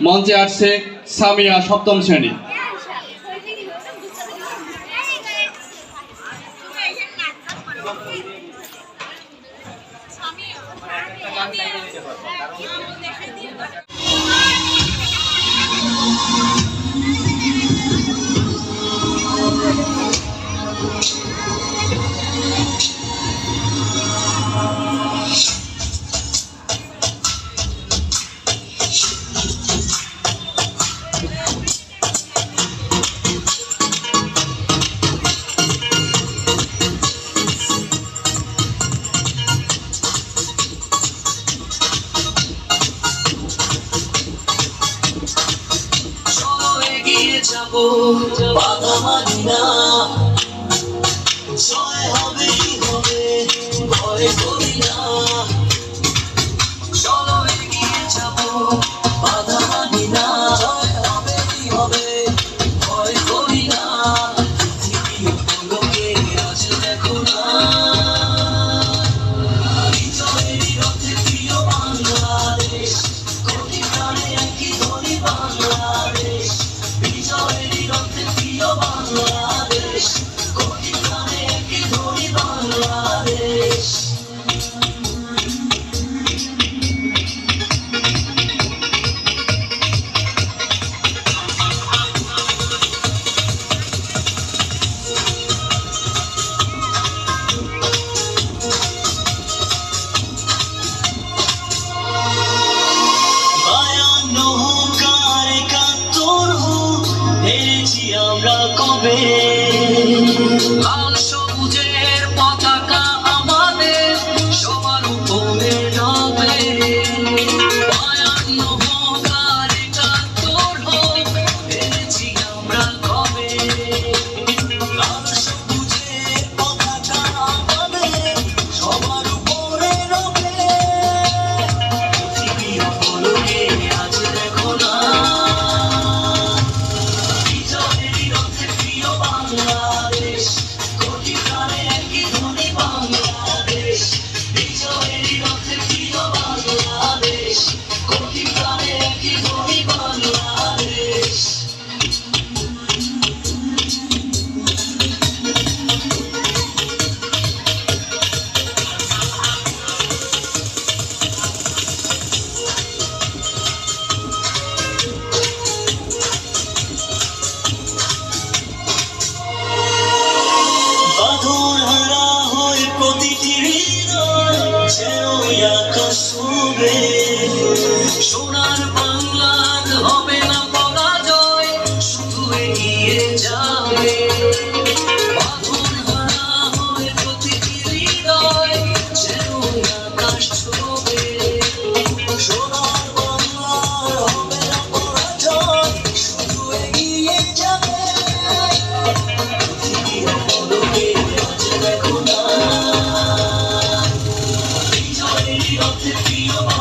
মঞ্চে আসছে সামিয়া সপ্তম শ্রেণি। চলো যাব বাধা মানি না। জয় হবেই হবে ভয় করি না। চলো এগিয়ে যাব। একাত্তর Thank you. You.